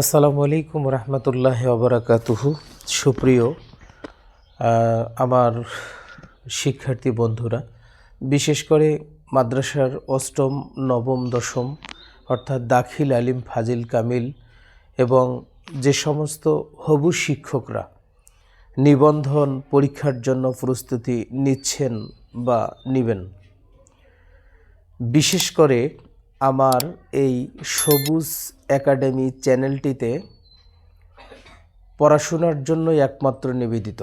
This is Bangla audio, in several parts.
আসসালামু আলাইকুম রহমতুল্লাহ অবরাকাতুহু সুপ্রিয় আমার শিক্ষার্থী বন্ধুরা, বিশেষ করে মাদ্রাসার অষ্টম, নবম, দশম, অর্থাৎ দাখিল আলিম ফাজিল কামিল এবং যে সমস্ত হবু শিক্ষকরা নিবন্ধন পরীক্ষার জন্য প্রস্তুতি নিচ্ছেন বা নেবেন, বিশেষ করে আমার এই সবুজ একাডেমি চ্যানেলটিতে পড়াশোনার জন্য একমাত্র নিবেদিত।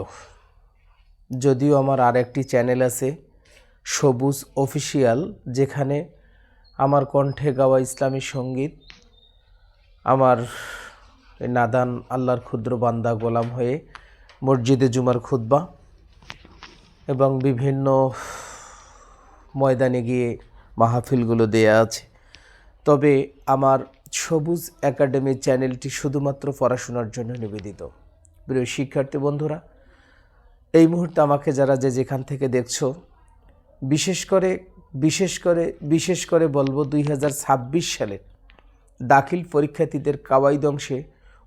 যদিও আমার আর একটি চ্যানেল আছে, সবুজ অফিসিয়াল, যেখানে আমার কণ্ঠে গাওয়া ইসলামী সংগীত, আমার নাদান আল্লাহর ক্ষুদ্র বান্দা গোলাম হয়ে মসজিদে জুমার খুতবা এবং বিভিন্ন ময়দানে গিয়ে মাহফিলগুলো দেয়া আছে। তবে আমার সবুজ একাডেমি চ্যানেলটি শুধুমাত্র পড়াশোনার জন্য নিবেদিত। প্রিয় শিক্ষার্থী বন্ধুরা, এই মুহূর্তে আমাকে যারা যে যেখান থেকে দেখছ, বিশেষ করে বিশেষ করে বিশেষ করে বলব দুই সালের দাখিল পরীক্ষার্থীদের কাওয়াইদ অংশে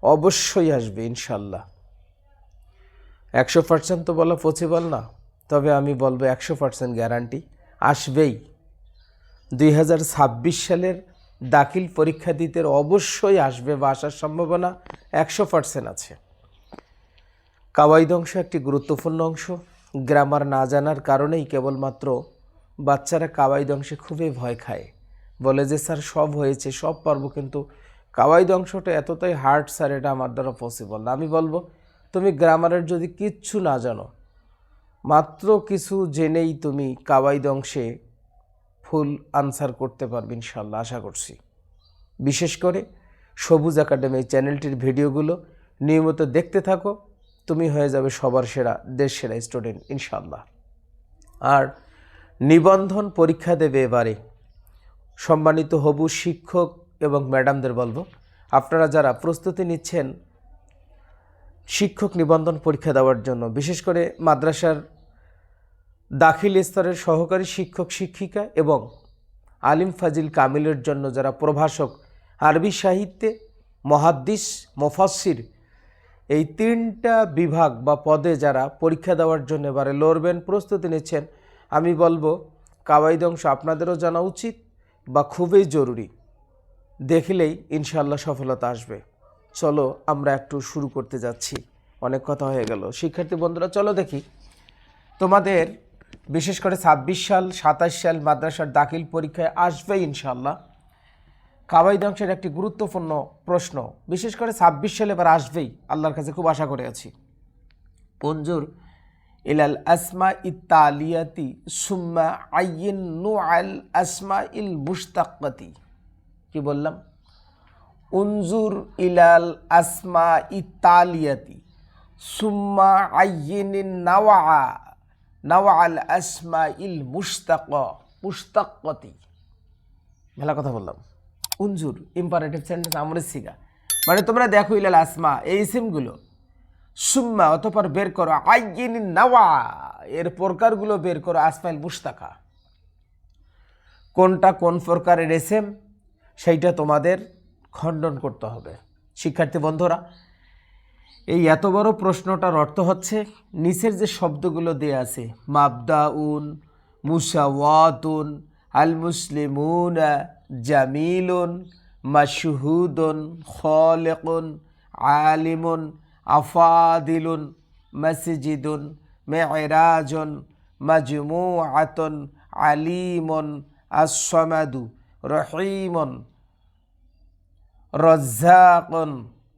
অবশ্যই আসবে ইনশাল্লাহ। একশো পার্সেন্ট তো বলা পসিবল না, তবে আমি বলব একশো পার্সেন্ট গ্যারান্টি আসবেই। দুই হাজার ছাব্বিশ সালের দাখিল পরীক্ষা দিতে অবশ্যই আসবে বা আসার সম্ভাবনা একশো পার্সেন্ট আছে। কাওয়াইদ অংশ একটি গুরুত্বপূর্ণ অংশ। গ্রামার না জানার কারণেই কেবলমাত্র বাচ্চারা কাওয়াইদ অংশে খুবই ভয় খায়। বলে যে, স্যার, সব হয়েছে, সব পারব, কিন্তু কাওয়াইদ অংশটা এতটাই হার্ড, স্যার, এটা আমার দ্বারা পসিবল না। আমি বলব, তুমি গ্রামারের যদি কিচ্ছু না জানো, মাত্র কিছু জেনেই তুমি কাওয়াইদ অংশে ফুল আনসার করতে পারবে ইনশাল্লাহ আশা করছি। বিশেষ করে সবুজ একাডেমি চ্যানেলটির ভিডিওগুলো নিয়মিত দেখতে থাকো, তুমি হয়ে যাবে সবার সেরা, দেশ সেরা স্টুডেন্ট ইনশাল্লাহ আর নিবন্ধন পরীক্ষা দেবে এবারে। সম্মানিত হবু শিক্ষক এবং ম্যাডামদের বলব, আপনারা যারা প্রস্তুতি নিচ্ছেন শিক্ষক নিবন্ধন পরীক্ষা দেওয়ার জন্য, বিশেষ করে মাদ্রাসার দাখিল স্তরের সহকারী শিক্ষক, শিক্ষিকা এবং আলিম ফাজিল কামিলের জন্য যারা প্রভাষক, আরবি সাহিত্যে মহাদ্দিস মোফাসির এই তিনটা বিভাগ বা পদে যারা পরীক্ষা দেওয়ার জন্য এবারে লড়বেন, প্রস্তুতি নিচ্ছেন, আমি বলব কাওয়াইদ অংশ আপনাদেরও জানা উচিত বা খুবই জরুরি। দেখলেই ইনশাল্লাহ সফলতা আসবে। চলো, আমরা একটু শুরু করতে যাচ্ছি। অনেক কথা হয়ে গেল। শিক্ষার্থী বন্ধুরা, চলো দেখি। তোমাদের বিশেষ করে ছাব্বিশ সাল, সাতাশ সাল মাদ্রাসার দাখিল পরীক্ষায় আসবে ইনশাল্লাহ কাবাইদ অংশের একটি গুরুত্বপূর্ণ প্রশ্ন, বিশেষ করে ছাব্বিশ সালে এবার আসবেই, আল্লাহর কাছে খুব আশা করে আছি। পঞ্জুর ইলাল আসমা ইতালিয়াতি সুম্মা আইন নু আল আসমা ইল মুস্তাকাতি কি বললাম? উনজুর ইলাল আসমা ইতালিয়াতি সুম্মা আইন নাওয়া নাওয়া আল আসমা ইল মুস্তাক মুস্তাকতি মেলা কথা বললাম। উনজুর ইম্পারেটিভ সেন্টেন্স আমরের সিগা। মানে তোমরা দেখো ইলাল আসমা, এই সিমগুলো সুম্মা, অতপর বের করো আইন নাওয়া, এর প্রকারগুলো বের করো, আসমাইল মুস্তাকা কোনটা কোন প্রকারের এসেম সেইটা তোমাদের খণ্ডন করতে হবে। শিক্ষার্থী বন্ধুরা এই এত বড় প্রশ্নটার অর্থ হচ্ছে নিচের যে শব্দগুলো দেয়া আছে, মাবদাউন, মুসাওয়াতুন আল মুসলিমুন জামিলুন, মাশহুদুন, খলেকুন, আলিমুন, আফাদিলুন, মসজিদুন, মেরাজুন, মাজমুআতুন, আলিমুন আসমাদু রহিমন, রজ্জাকন,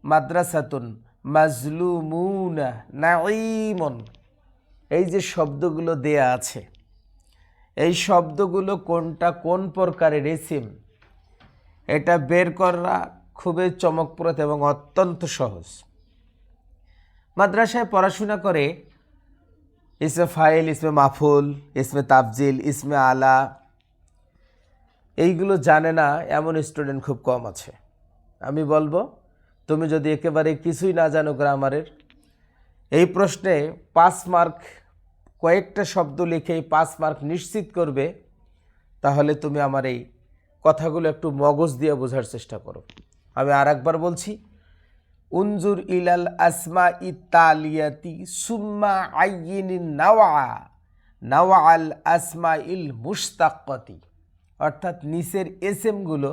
মাদ্রাসাতুন মাজলুমুনা, নাঈমুন। এই যে শব্দগুলো দেয়া আছে, এই শব্দগুলো কোনটা কোন প্রকারের এসিম এটা বের করা খুবই চমকপ্রদ এবং অত্যন্ত সহজ। মাদ্রাসায় পড়াশোনা করে ইসমে ফাইল, ইসমে মাফুল, ইসমে তাফজিল, ইসমে আলা, এইগুলো জানে না, এমন স্টুডেন্ট খুব কম আছে। আমি বলব তুমি যদি একেবারে কিছুই না জানো গ্রামারের, এই প্রশ্নে পাঁচ মার্ক, কয়েকটা শব্দ লিখে পাঁচ মার্ক নিশ্চিত করবে, তাহলে তুমি আমার এই কথাগুলো একটু মগজ দিয়ে বোঝার চেষ্টা করো। আমি আর একবার বলছি, উনজুর ইলাল আসমা ইতালিয়াতি সুম্মা আইন নাওয়া নাওয়া আল আসমা ইল মুস্তাকতি অর্থাৎ নিচের এসএমগুলো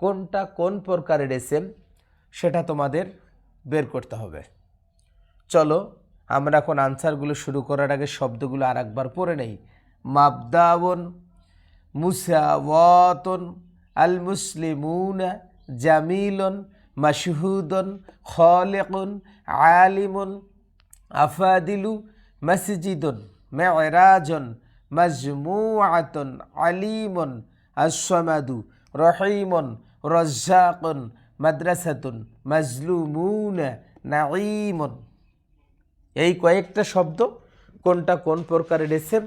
কোনটা কোন প্রকারের এসএম সেটা তোমাদের বের করতে হবে। চলো, আমরা এখন আনসারগুলো শুরু করার আগে শব্দগুলো আর একবার পড়ে নেই। মাবদাবন মুসাওয়াতন আল মুসলিমুন জামিলন, মাশহুদন, খলেকুন, আলিমুন, আফাদিলু, মসজিদুন, মেরাজন, মজমুআতন, আলিমন আসমাদু রহিমন, রজ্জাকুন মাদ্রাসাতুন মজলুমুন নাঈমন। এই কয়েকটা শব্দ কোনটা কোন প্রকারের এসেম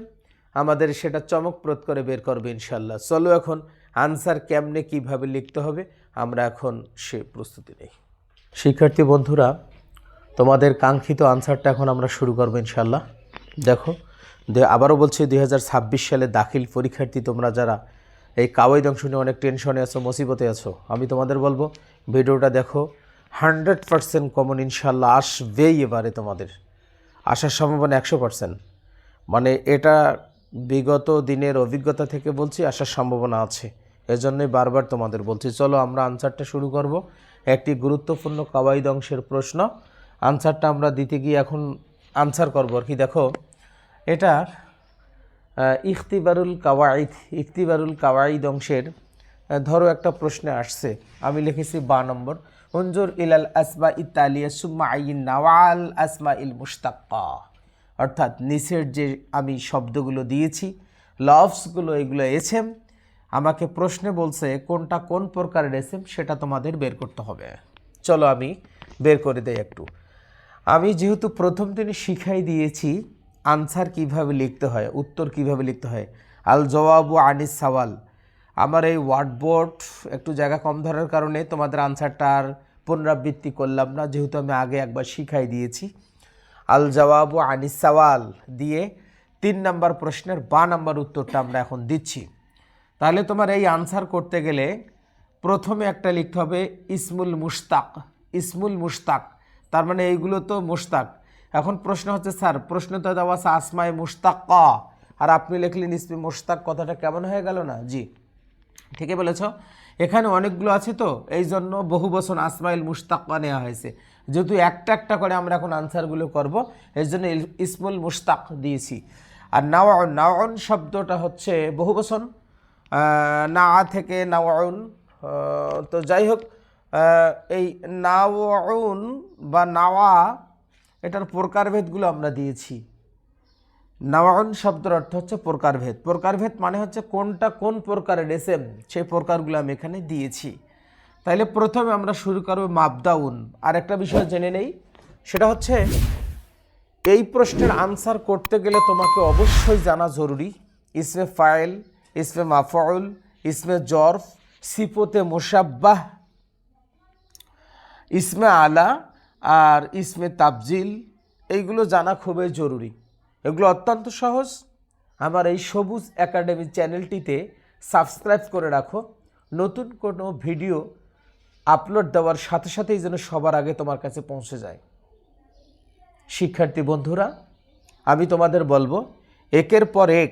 আমাদের সেটা চমকপ্রদ করে বের করবে ইনশাল্লাহ চলো এখন আনসার কেমনে কীভাবে লিখতে হবে, আমরা এখন সে প্রস্তুতি নেই। শিক্ষার্থী বন্ধুরা, তোমাদের কাঙ্ক্ষিত আনসারটা এখন আমরা শুরু করব ইনশাল্লাহ দেখো আবারও বলছি, দুই হাজার ছাব্বিশ সালে দাখিল পরীক্ষার্থী তোমরা যারা এই কাওয়াই অংশ নিয়ে অনেক টেনশনে আছো, মুসিবতে আছো। আমি তোমাদের বলব, ভিডিওটা দেখো হান্ড্রেড পারসেন্ট কমন ইনশাল্লাহ আসবেই এবারে তোমাদের। আসার সম্ভাবনা একশো পারসেন্ট মানে এটা বিগত দিনের অভিজ্ঞতা থেকে বলছি, আসার সম্ভাবনা আছে। এজন্যই বারবার তোমাদের বলছি, চলো আমরা আনসারটা শুরু করব। একটি গুরুত্বপূর্ণ কাওয়াইদ অংশের প্রশ্ন। আনসারটা আমরা দিতে গিয়ে এখন আনসার করব। আর কি দেখো এটা ইখতিবারুল কাওয়াইদ ইখতিবারুল কাওয়াইদ অংশের ধরো একটা প্রশ্নে আসছে। আমি লিখেছি বা নম্বর। উনজুর ইলাল আসমা ইতালিয়া সুম্মা আইন নাওয়াল আসমা ইল মুস্তাক্কা অর্থাৎ নিচের যে আমি শব্দগুলো দিয়েছি লভসগুলো এগুলো এসেম। আমাকে প্রশ্নে বলছে, কোনটা কোন প্রকারের এসেম, সেটা তোমাদের বের করতে হবে। চলো আমি বের করে দেই একটু। আমি যেহেতু প্রথম দিনে শিখাই দিয়েছি আনসার কীভাবে লিখতে হয়, উত্তর কীভাবে লিখতে হয়? আল জবাবু আনিস সাওয়াল, আমার এই ওয়ার্ড বোর্ড একটু জায়গা কম ধরার কারণে তোমাদের আনসারটা আর পুনরাবৃত্তি করলাম না, যেহেতু আমি আগে একবার শিখাই দিয়েছি। আল জবাবু আনিস সাওয়াল দিয়ে তিন নাম্বার প্রশ্নের বা নাম্বার উত্তরটা আমরা এখন দিচ্ছি। তাহলে তোমার এই আনসার করতে গেলে প্রথমে একটা লিখতে হবে ইসমুল মুশতাক ইসমুল মুশতাক, তার মানে এইগুলো তো মুশতাক। এখন প্রশ্ন হচ্ছে, স্যার, প্রশ্ন তো দেওয়া আছে আসমায় মুশতাক আর আপনি লিখলেন, ইসমে মুশতাক কথাটা কেমন হয়ে গেল না? জি, ঠিকই বলেছ। এখানে অনেকগুলো আছে তো, এই জন্য বহু বছর আসমাইল মুশতাক্কা নেওয়া হয়েছে। যেহেতু একটা একটা করে আমরা এখন আনসারগুলো করব এই জন্য ইসমুল মুশতাক দিয়েছি। আর নাওয়াউন নাওয়াউন শব্দটা হচ্ছে বহু বছর না থেকে নাওয়াউন তো যাই হোক এই নাওয়াউন বা নাওয়া এটার প্রকারভেদগুলো আমরা দিয়েছি। নাওয়াউন শব্দের অর্থ হচ্ছে প্রকারভেদ। প্রকারভেদ মানে হচ্ছে কোনটা কোন প্রকারের এসএম, সেই প্রকারগুলো আমি এখানে দিয়েছি। তাইলে প্রথমে আমরা শুরু করব মাবদাউন। আর একটা বিষয় জেনে নেই, সেটা হচ্ছে এই প্রশ্নের আনসার করতে গেলে তোমাকে অবশ্যই জানা জরুরি। ইসমে ফাইল, ইসমে মাফাউল, ইসমে জর্ফ সিপোতে মোসাব্বাহ ইসমে আলা আর ইসমে তাবজিল এইগুলো জানা খুবই জরুরি। এগুলো অত্যন্ত সহজ। আমার এই সবুজ একাডেমি চ্যানেলটিতে সাবস্ক্রাইব করে রাখো। নতুন কোনো ভিডিও আপলোড দেওয়ার সাথে সাথেই যেন সবার আগে তোমার কাছে পৌঁছে যায়। শিক্ষার্থী বন্ধুরা, আমি তোমাদের বলব, একের পর এক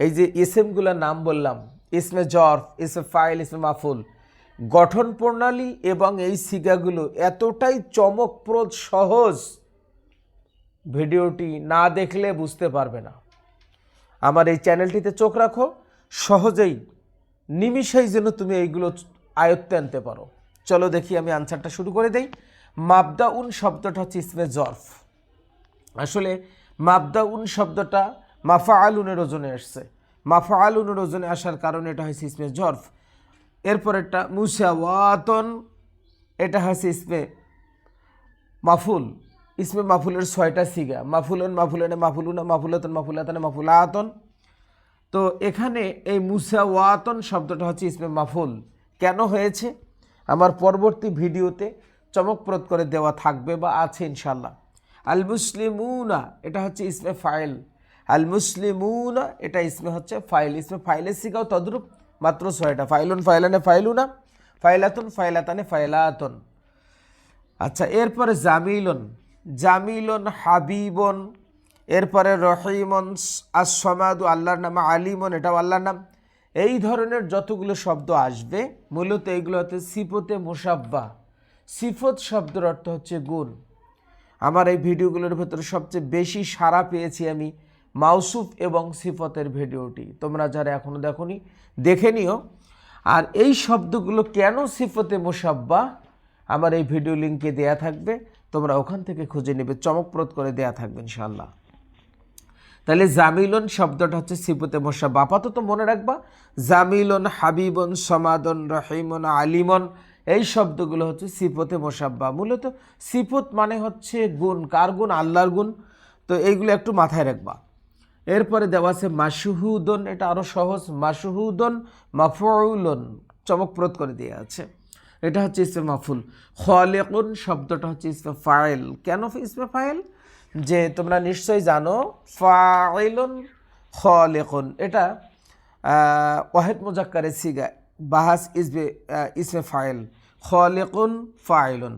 এই যে ইসেমগুলোর নাম বললাম, ইসমে জরফ, ইসমে ফাইল, ইসমে মাফুল গঠন প্রণালী এবং এই সিগাগুলো এতটাই চমকপ্রদ, সহজ। ভিডিওটি না দেখলে বুঝতে পারবে না। আমার এই চ্যানেলটিতে চোখ রাখো। সহজেই, নিমিষেই যেন তুমি এইগুলো আয়ত্তে আনতে পারো। চলো দেখি আমি আনসারটা শুরু করে দেই। মাবদাউন শব্দটা হচ্ছে ইসমে জরফ। আসলে মাবদাউন শব্দটা মাফা আলুনের ওজনে আসছে। মাফা আলুনের ওজনে আসার কারণে এটা হয়েছে ইসমে জরফ। এরপরেরটা মুসাওয়াতন, এটা হয়েছে ইসমে মাফুল। ইসমে মাফুলের ছয়টা সিগা, মাফুলন, মাফুলনে মাফুলুনা, মাফুলাতন, মাফুলাতনে মাফুলাতন। তো এখানে এই মুসাওয়াতন শব্দটা হচ্ছে ইসমে মাফুল। কেন হয়েছে? আমার পরবর্তী ভিডিওতে চমকপ্রদ করে দেওয়া থাকবে বা আছে ইনশাল্লাহ আল মুসলিমুনা এটা হচ্ছে ইসমে ফাইল। আল মুসলিমুনা এটা ইসমে হচ্ছে ফাইল। ইসমে ফাইলের শিখাও তদ্রূপ মাত্র ছয়টা। ফাইলুন ফাইলানে ফাইলুনা, ফাইলাতুন ফাইলাতানে ফাইলাতন। আচ্ছা এরপরে জামিলন জামিলন হাবিবন, এরপরে রহিমন আসমাদু আল্লাহর নাম, আলিমন, এটাও আল্লাহর নাম। এই ধরনের যতগুলো শব্দ আসবে, মূলত এইগুলো হচ্ছে সিফতে মুসাব্বা সিফত শব্দের অর্থ হচ্ছে গুণ। আমার এই ভিডিওগুলোর ভেতরে সবচেয়ে বেশি সাড়া পেয়েছি আমি মাউসুফ এবং সিফতের ভিডিওটি। তোমরা যারা এখনও দেখোনি, দেখে নিও। আর এই শব্দগুলো কেন সিফতে মোসাব্বা? আমার এই ভিডিও লিঙ্কে দেয়া থাকবে। তোমরা ওখান থেকে খুঁজে নেবে, চমকপ্রদ করে দেয়া থাকবে ইনশাল্লাহ তাহলে জামিলন শব্দটা হচ্ছে সিফতে মোসাব্বা। আপাতত মনে রাখবা, জামিলন হাবিবন, সমাদন, রহিমন, আলিমন, এই শব্দগুলো হচ্ছে সিফতে মোসাব্বা। মূলত সিফত মানে হচ্ছে গুণ। কার গুণ? আল্লাহর গুণ। তো এইগুলো একটু মাথায় রাখবা। এরপরে দেওয়া আছে মাসুহুদন এটা আরও সহজ মাসুহুদন মাফউলন, চমকপ্রদ করে দেওয়া আছে। এটা হচ্ছে ইসমে মাফুল খলেকুন শব্দটা হচ্ছে ইসমে ফাইল। কেন ইসমে ফাইল? যে তোমরা নিশ্চয়ই জানো, ফাইলুন খলেকুন। এটা ওয়াহেদ মুজাক্কারে সিগা, বাহাস ইসবে ইসমে ফাইল। খলেকুন ফাইলুন,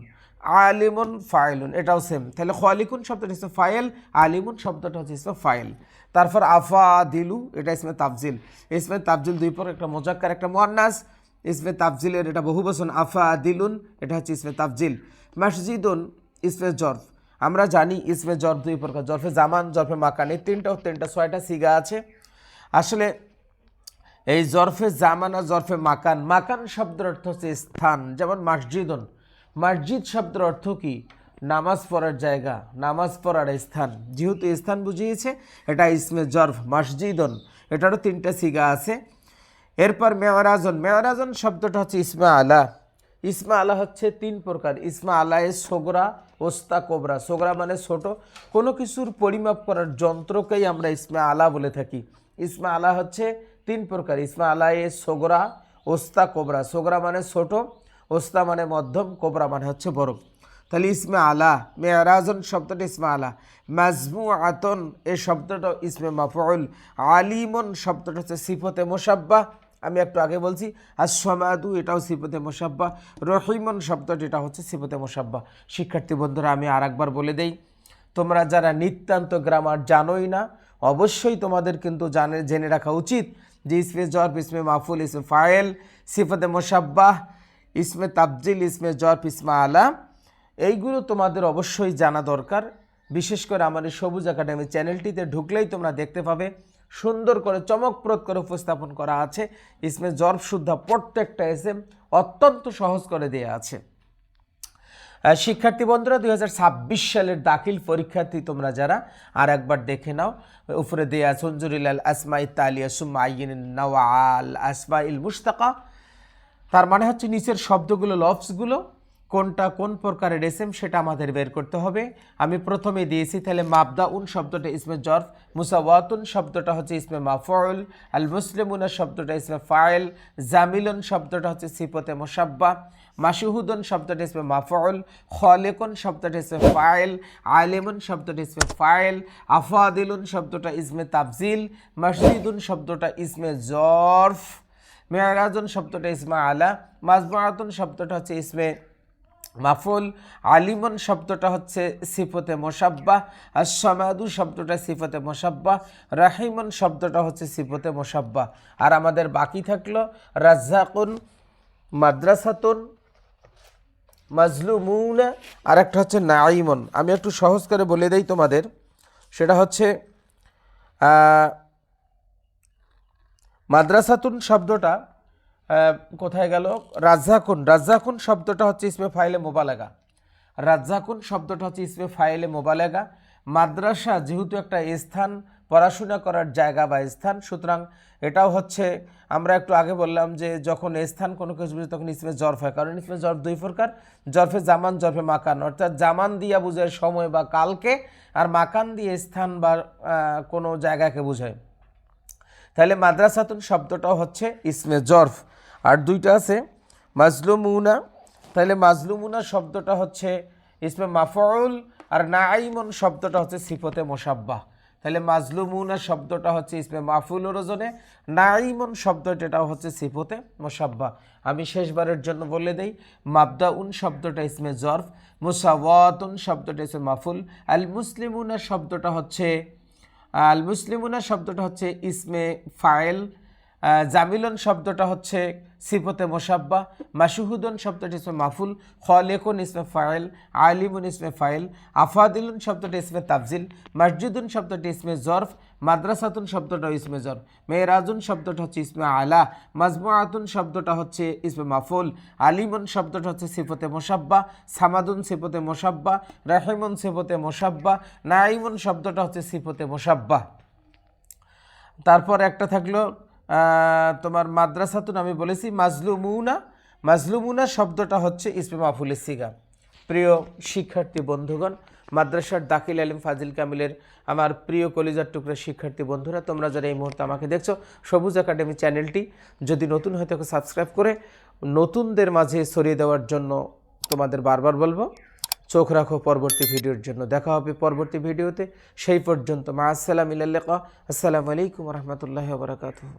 আলিমুন ফাইলুন, এটাও সেম তাহলে খলিকুন শব্দটা ইসমে ফাইল, আলিমুন শব্দটা হচ্ছে ফাইল। তারপর আফা দিলু, এটা ইসমে তাফজিল। ইসমে তাফজিল দুই পর একটা মোজাক্কার, একটা মোয়ান্নাস। ইসমে তাফজিলের এটা বহু বচন, আফা দিলুন, এটা হচ্ছে ইসমে তাফজিল। মসজিদুন, ইসমে জর্ফ। আমরা জানি ইসমে জর্ফ দুই প্রকার, জর্ফে জামান, জর্ফে মাকান এই তিনটা তিনটা, ছয়টা সিগা আছে। আসলে এই জরফে জামান আর জরফে মাকান মাকান শব্দের অর্থ হচ্ছে স্থান, যেমন মসজিদন। মসজিদ শব্দের অর্থ কি? নামাজ পড়ার জায়গা, নামাজ পড়ার স্থান। যেহেতু স্থান বুঝিয়েছে, এটা ইসমে জরফ, মসজিদন। এটারও তিনটা সিগা আছে। এরপর মেয়রাজন মেয়রাজন শব্দটা হচ্ছে ইসমা আলা। ইসমা আলা হচ্ছে তিন প্রকার। ইসমা আলায় সোগরা, ওস্তা, কোবরা। সোগরা মানে ছোট। কোনো কিছুর পরিমাপ করার যন্ত্রকেই আমরা ইসমা আলা বলে থাকি। ইসমা আলা হচ্ছে তিন প্রকার। ইসমা আলায়ে সোগরা, ওস্তা, কোবরা। সোগরা মানে ছোট, ওস্তা মানে মধ্যম, কোবরা মানে হচ্ছে বড়। তাহলে ইসমে আলা, মেয়ারাজন শব্দটা ইসমে আলা। মাজমু আতন এ শব্দটা ইসমে মাফউল। আলিমন শব্দটা হচ্ছে সিফতে মোসাব্বা আমি একটু আগে বলছি আর সমাদু এটাও সিফতে মোসাব্বা রহিমন শব্দটা এটা হচ্ছে সিফতে মোসাব্বা শিক্ষার্থী বন্ধুরা, আমি আর একবার বলে দেই, তোমরা যারা নিত্যান্ত গ্রামার জানোই না, অবশ্যই তোমাদের কিন্তু জানে, জেনে রাখা উচিত যে ইসমে জর্ফ, ইসমে মাফুল ইসমে ফায়েল, সিফতে মোসাব্বাহ ইসমে তাবজিল, ইসমে জর্ফ, ইসমা আলা। এইগুলো তোমাদের অবশ্যই জানা দরকার। বিশেষ করে এই সবুজ একাডেমি চ্যানেলটিতে ঢুকলেই তোমরা দেখতে পাবে। সুন্দর করে, চমকপ্রদ করে উপস্থাপন করা আছে। ইসমে জর্ফ শুদ্ধা প্রত্যেকটা এসএম অত্যন্ত সহজ করে দেয়া আছে। শিক্ষার্থী বন্ধুরা, দুই হাজার ছাব্বিশ সালের দাখিল পরীক্ষার্থী তোমরা যারা, আর একবার দেখে নাও। উপরে দেয়া সঞ্জুরিলাল আসমাই তালিয়া সুম্মা আইন নওয়াল আসমা ইল মুস্তাকা তার মানে হচ্ছে নিচের শব্দগুলো লফসগুলো কোনটা কোন প্রকারের এসএম সেটা আমাদের বের করতে হবে আমি প্রথমে দিয়েছি তাহলে মাবদা উন শব্দটা ইসমে জর্ফ মুসাওয়াতুন শব্দটা হচ্ছে ইসমে মাফউল আল মুসলিমুনা শব্দটা ইসমে ফাইল জামিলুন শব্দটা হচ্ছে সিপতে মোসাব্বা মাসুহুদুন শব্দটা ইসমে মাফউল খলেকুন শব্দটা ইসমে ফাইল আলেমন শব্দটা ইসমে ফাইল আফাদিলুন শব্দটা ইসমে তাফজিল মসজিদুন শব্দটা ইসমে জর্ফ মেয়ারাজুন শব্দটা ইসমা আলা মাজমারাতুন শব্দটা হচ্ছে ইসমে মাফুল আলিমন শব্দটা হচ্ছে সিফতে মোসাব্বা আর সমাদু শব্দটা সিফতে মোসাব্বা রাহিমন শব্দটা হচ্ছে সিফতে মোসাব্বা আর আমাদের বাকি থাকল রাজ্জাকুন, মাদ্রাসাতুন, মাজলুমুনা আর একটা হচ্ছে নাইমন আমি একটু সহজ করে বলে দেই তোমাদের। সেটা হচ্ছে মাদ্রাসাতুন শব্দটা কোথায় গেল? রাজ্জাকুন। রাজ্জাকুন শব্দটা হচ্ছে ইসমে ফাইলে মোবালেগা। রাজ্জাকুন শব্দটা হচ্ছে ইসমে ফাইলে মোবালেগা। মাদ্রাসা যেহেতু একটা স্থান, পড়াশোনা করার জায়গা বা স্থান, সুতরাং এটাও হচ্ছে, আমরা একটু আগে বললাম যে যখন স্থান কোনো কিছু বুঝে তখন ইসমে জরফ হয়। কারণ ইসমে জরফ দুই প্রকার, জরফে জামান, জরফে মাকান। অর্থাৎ জামান দিয়া বোঝায় সময় বা কালকে, আর মাকান দিয়ে স্থান বা কোনো জায়গাকে বোঝায়। তাহলে মাদ্রাসাতুন শব্দটাও হচ্ছে ইসমে জরফ। আর দুইটা আছে মাজলুমুনা তাহলে মাজলুমুনা শব্দটা হচ্ছে ইসমে মাফউল আর নাইমন শব্দটা হচ্ছে সিফতে মোসাব্বা তাহলে মাজলুমুনা শব্দটা হচ্ছে ইসমে মাফুল ওজনে নাইমন শব্দটা এটাও হচ্ছে সিফতে মোসাব্বা আমি শেষবারের জন্য বলে দেই মাবদা উন শব্দটা ইসমে জরফ মুসাওয়াতুন শব্দটা ইসমে মাফুল আল মুসলিমুনা শব্দটা হচ্ছে আল মুসলিমুনা শব্দটা হচ্ছে ইসমে আহ, জামিলন শব্দটা হচ্ছে সিফতে মোসাব্বা মাসুহুদন শব্দটি ইসমে মাফুল, খলেকুন ইসমে ফাইল, আলিমুন ইসমে ফাইল, আফাদিলুন শব্দটি ইসমে তাফজিল, মসজিদুন শব্দটি ইসমে জরফ, মাদ্রাসাতুন শব্দটা ইসমে জরফ, মেয়েরাজুন শব্দটা হচ্ছে ইসমে আলা, মাজমুআতুন শব্দটা হচ্ছে ইসমে মাফুল, আলিমুন শব্দটা হচ্ছে সিফতে মোসাব্বা সামাদুন সিফতে মোসাব্বা রাহিমুন সিফতে মোসাব্বা নাইমুন শব্দটা হচ্ছে সিফতে মোসাব্বা তারপর একটা থাকল তোমার মাদ্রাসাতুন আমি বলেছি মাজলুমুনা। মাজলুমুনা শব্দটা হচ্ছে ইসমে মাফুলের সিগা। প্রিয় শিক্ষার্থী বন্ধুগণ, মাদ্রাসার দাখিল আলিম ফাজিল কামিলের আমার প্রিয় কলিজার টুকরা শিক্ষার্থী বন্ধুরা, তোমরা যারা এই মুহূর্তে আমাকে দেখছ, সবুজ একাডেমি চ্যানেলটি যদি নতুন হয়ে থাকো সাবস্ক্রাইব করে নতুনদের মাঝে ছড়িয়ে দেওয়ার জন্য তোমাদের বারবার বলব। চোখ রাখো পরবর্তী ভিডিওর জন্য। দেখা হবে পরবর্তী ভিডিওতে। সেই পর্যন্ত, মা আসসালাম ইলাল্লাহ আসসালামু আলাইকুম রহমতুল্লাহ বারাকাতুহ।